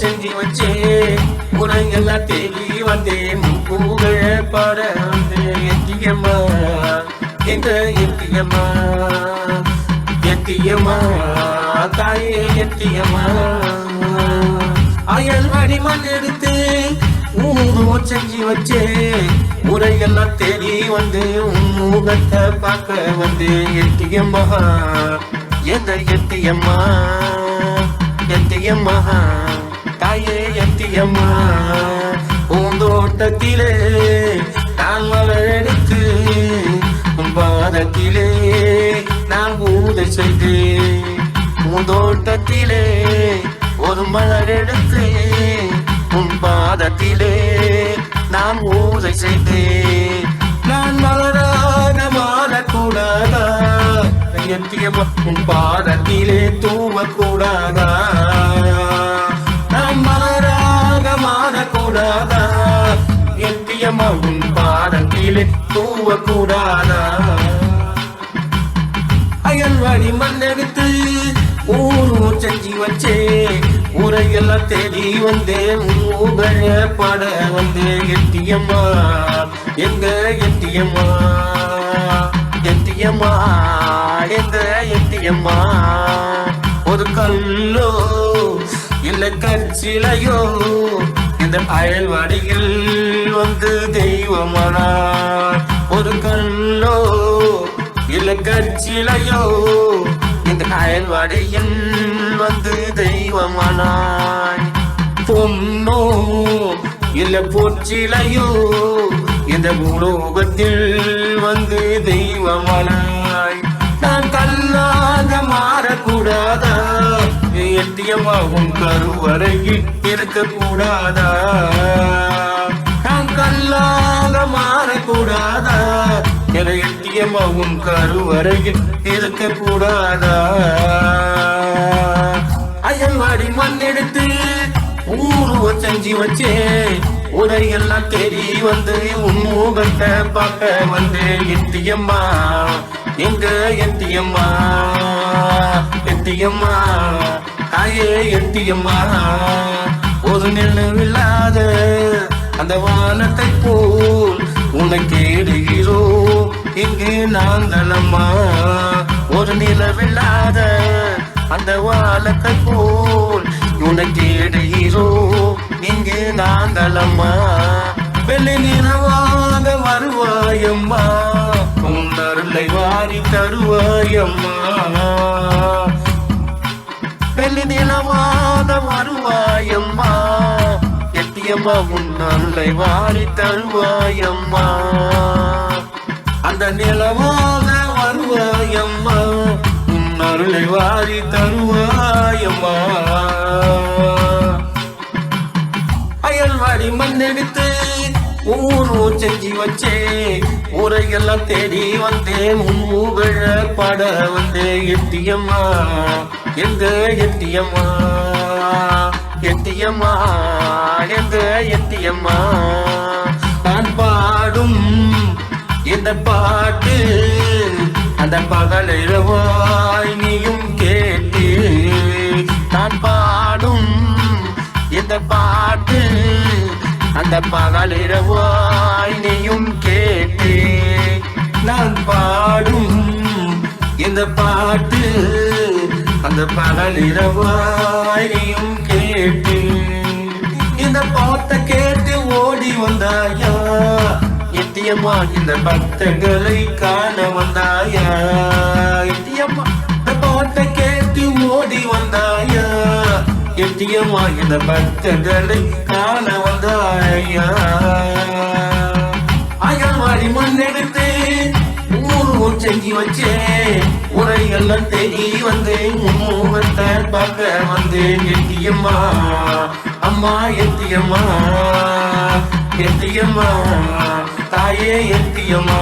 செஞ்சு வச்சு. குரங்கெல்லாம் தேடி வந்தேன் புகழ பாட வந்தேன் எத்தியம்மா எங்க எத்தியம்மா எத்தியம்மா தாயே எத்தியம்மா அயல் வடிமண் எடுத்து ஊரும் செஞ்சு வச்சு. முறையெல்லாம் தேடி வந்து உன் முகத்தை பார்க்க வந்து. எட்டியம்மா எந்த எட்டியம்மா? எட்டியம்மா தாயே எட்டியம்மா பூந்தோட்டத்திலே நான் மலரடித்து பாதத்திலே நான் ஊதை செய்தேன். பூந்தோட்டத்திலே ஒரு மலர் எடுத்து உன் பாதத்திலே நான் ஊதை செய்தேன். எத்தியம்மா உன் பாதத்திலே தூவக்கூடாதா? நான் மலராக மாறக்கூடாதா எத்தியம்மா உன் பாதத்திலே தூவக்கூடாதா? அயல்வாடி மண்ணெடுத்து ஊர் செஞ்சு வச்சே உரையெல்லாம் தேடி வந்தேன் ஊகழ பாட வந்தேன் எட்டியம்மா எங்க எட்டியம்மா? எட்டியம்மா. அடைந்த எட்டியம்மா. ஒரு கல்லோ இல்ல கற்சிலையோ இந்த அயல்வாடியில் வந்து தெய்வமானார் ஒரு கல்லோ இல்ல கற்சிலையோ இந்த அயல்வாடியில் வந்து தெய்வமானாய் பொன்னோ இல்ல பொற்சிலையோ இந்த உலோகத்தில் வந்து தெய்வமானாய் கல்லாக மாறக்கூடாதா? எட்டியமாகும் கருவறையில் இருக்கக்கூடாதா கல்லாக மாறக்கூடாதா? என எட்டியமாகும் கருவறையில் இருக்கக்கூடாதா அயல்வாடி மண்ணெடுத்து ஊருவ செஞ்சு வச்சே உடையெல்லாம் தேடி வந்து உன் முகத்தை பார்க்க வந்து எட்டியம்மா எங்க எட்டியம்மா எட்டியம்மா தாயே எட்டியம்மா ஒரு நிலவில்லாத அந்த வானத்தை போல் உன்னை தேடுகிறோ இங்கு நாங்களம்மா ஒரு நிலவில்லாத அந்த வானத்தை போல் உன்னை தேடுகிறோ இங்கு நாங்களம்மா வெள்ளி நிறவாக வருவாயம்மா. அருளை வாரி தருவாயம்மா. வெள்ளி நிலவாத வருவாயம்மா. எட்டியம்மா உன் அருளை வாரி தருவாயம்மா. அந்த நிலவாத வருவாயம்மா உன் அருளை வாரி தருவாயம்மா. அயல்வாடி மண்ணெடுத்து ஊர் செஞ்சு வச்சே ஊரையெல்லாம் தேடி வந்தேன். முன்முகழ பாட வந்தேன் எட்டியம்மா எந்த எட்டியம்மா எட்டியம்மா எந்த எட்டியம்மா. நான் பாடும் இந்த பாட்டு அந்த பகலிரவாய் நீயும் கேட்டு நான் பாடும் இந்த பாட்டு அந்த பகலிரவாய் நீயும் கேட்டே. நான் பாடும் இந்த பாட்டு அந்த பகலிரவாய் நீயும் கேட்டு. இந்த பாட்டை கேட்டு ஓடி வந்தாயா? நித்தியமா இந்த பக்தர்களை காண வந்தாயா? நித்தியமா இந்த பாட்டை கேட்டு ஓடி வந்தாயா? எட்டியம்மா இந்த பக்தர்களை காண வந்தாயா? அயல்வாடி மண்ணெடுத்து ஊர் செஞ்சு வச்சே உரையெல்லாம் தேடி வந்தேன். முகத்தை பார்க்க வந்தேன். எட்டியம்மா அம்மா எத்தியம்மா எத்தியம்மா தாயே எத்தியம்மா